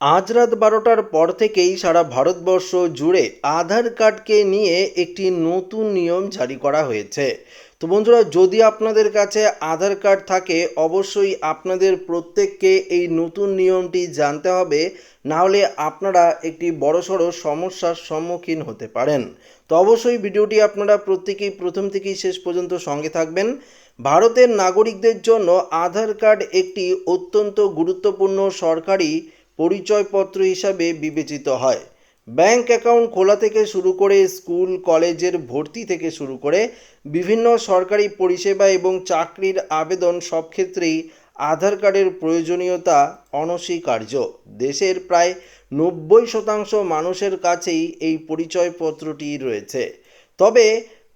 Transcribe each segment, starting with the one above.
আজ রাত বারোটার পর থেকেই সারা ভারতবর্ষ জুড়ে আধার কার্ডকে নিয়ে একটি নতুন নিয়ম জারি করা হয়েছে। তো বন্ধুরা, যদি আপনাদের কাছে আধার কার্ড থাকে, অবশ্যই আপনাদের প্রত্যেককে এই নতুন নিয়মটি জানতে হবে। না হলে আপনারা একটি বড়সড় সমস্যার সম্মুখীন হতে পারেন। তো অবশ্যই ভিডিওটি আপনারা প্রত্যেকেই প্রথম থেকেই শেষ পর্যন্ত সঙ্গে থাকবেন। ভারতের নাগরিকদের জন্য আধার কার্ড একটি অত্যন্ত গুরুত্বপূর্ণ সরকারি পরিচয়পত্র হিসাবে বিবেচিত হয়। ব্যাংক অ্যাকাউন্ট খোলা থেকে শুরু করে স্কুল, কলেজের ভর্তি থেকে শুরু করে বিভিন্ন সরকারি পরিষেবা এবং চাকরির আবেদন সব ক্ষেত্রেই আধার কার্ডের প্রয়োজনীয়তা অনস্বীকার্য। দেশের প্রায় নব্বই শতাংশ মানুষের কাছেই এই পরিচয়পত্রটি রয়েছে। তবে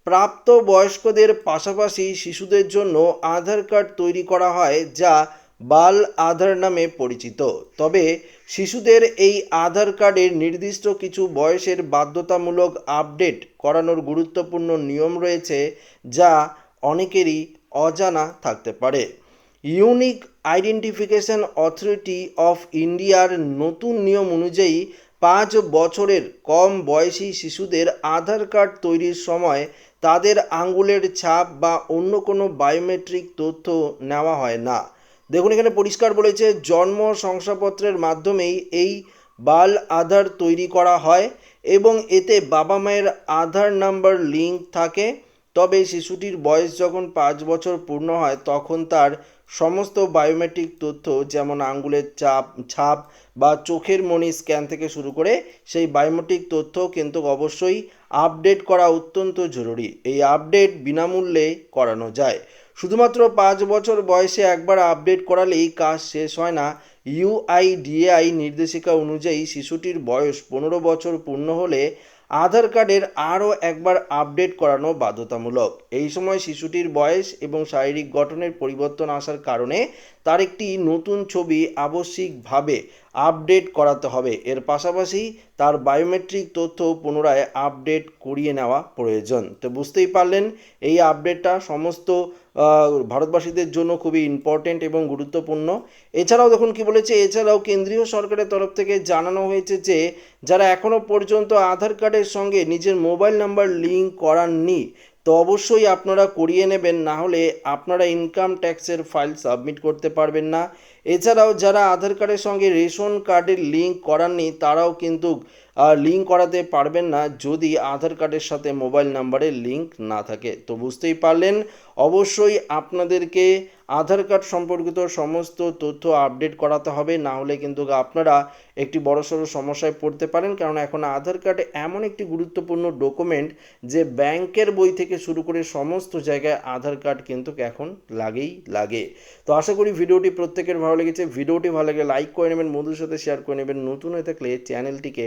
প্রাপ্ত বয়স্কদের পাশাপাশি শিশুদের জন্য আধার কার্ড তৈরি করা হয় যা বাল আধার নামে পরিচিত। তবে শিশুদের এই আধার কার্ডের নির্দিষ্ট কিছু বয়সের বাধ্যতামূলক আপডেট করানোর গুরুত্বপূর্ণ নিয়ম রয়েছে যা অনেকেরই অজানা থাকতে পারে। ইউনিক আইডেন্টিফিকেশন অথরিটি অফ ইন্ডিয়ার নতুন নিয়ম অনুযায়ী পাঁচ বছরের কম বয়সী শিশুদের আধার কার্ড তৈরির সময় তাদের আঙ্গুলের ছাপ বা অন্য কোনো বায়োমেট্রিক তথ্য নেওয়া হয় না। দেখুন, এখানে পরিষ্কার বলেছে, জন্ম শংসাপত্রের মাধ্যমেই এই বাল আধার তৈরি করা হয় এবং এতে বাবা মায়ের আধার নাম্বার, লিঙ্ক থাকে। তবে শিশুটির বয়স যখন পাঁচ বছর পূর্ণ হয়, তখন তার সমস্ত বায়োমেট্রিক তথ্য যেমন আঙ্গুলের চাপ, ছাপ বা চোখের মনি স্ক্যান থেকে শুরু করে সেই বায়োমেট্রিক তথ্য কিন্তু অবশ্যই আপডেট করা অত্যন্ত জরুরি। এই আপডেট বিনামূল্যে করানো যায়। শুধুমাত্র পাঁচ বছর বয়সে একবার আপডেট করালেই কাজ শেষ হয় না। ইউআইডিএআই নির্দেশিকা অনুযায়ী শিশুটির বয়স পনেরো বছর পূর্ণ হলে আধার কার্ডের আরও একবার আপডেট করানো বাধ্যতামূলক। এই সময় শিশুটির বয়স এবং শারীরিক গঠনের পরিবর্তন আসার কারণে তার একটি নতুন ছবি আবশ্যিকভাবে আপডেট করাতে হবে। এর পাশাপাশি তার বায়োমেট্রিক তথ্য পুনরায় আপডেট করিয়ে নেওয়া প্রয়োজন। তো বুঝতেই পারলেন, এই আপডেটটা সমস্ত ভারতবাসীদের জন্য খুবই ইম্পর্টেন্ট এবং গুরুত্বপূর্ণ। এছাড়াও দেখুন কি বলেছে, এছাড়াও কেন্দ্রীয় সরকারের তরফ থেকে জানানো হয়েছে যে, যারা এখনও পর্যন্ত আধার কার্ডের সঙ্গে নিজের মোবাইল নাম্বার লিঙ্ক করাননি তো অবশ্যই আপনারা করিয়ে নেবেন, না হলে আপনারা ইনকাম ট্যাক্সের ফাইল সাবমিট করতে পারবেন না। এছাড়াও যারা আধার কার্ডের সঙ্গে রেশন কার্ডের লিঙ্ক করাননি, তারাও কিন্তু লিঙ্ক করাতে পারবেন না যদি আধার কার্ডের সাথে মোবাইল নাম্বারের লিঙ্ক না থাকে। তো বুঝতেই পারলেন, অবশ্যই আপনাদেরকে আধার কার্ড সম্পর্কিত সমস্ত তথ্য আপডেট করাতে হবে, না হলে কিন্তু আপনারা একটি বড়সড় সমস্যায় পড়তে পারেন। কারণ এখন আধার কার্ড এমন একটি গুরুত্বপূর্ণ ডকুমেন্ট যে ব্যাংকের বই থেকে শুরু করে সমস্ত জায়গায় আধার কার্ড কিন্তু এখন লাগেই লাগে। তো আশা করি ভিডিওটি প্রত্যেকের ভালো লেগেছে। ভিডিওটি ভালো লাগে লাইক করে নেবেন বন্ধুর সাথে শেয়ার করে নেবেন। নতুন হয়ে থাকলে চ্যানেলটিকে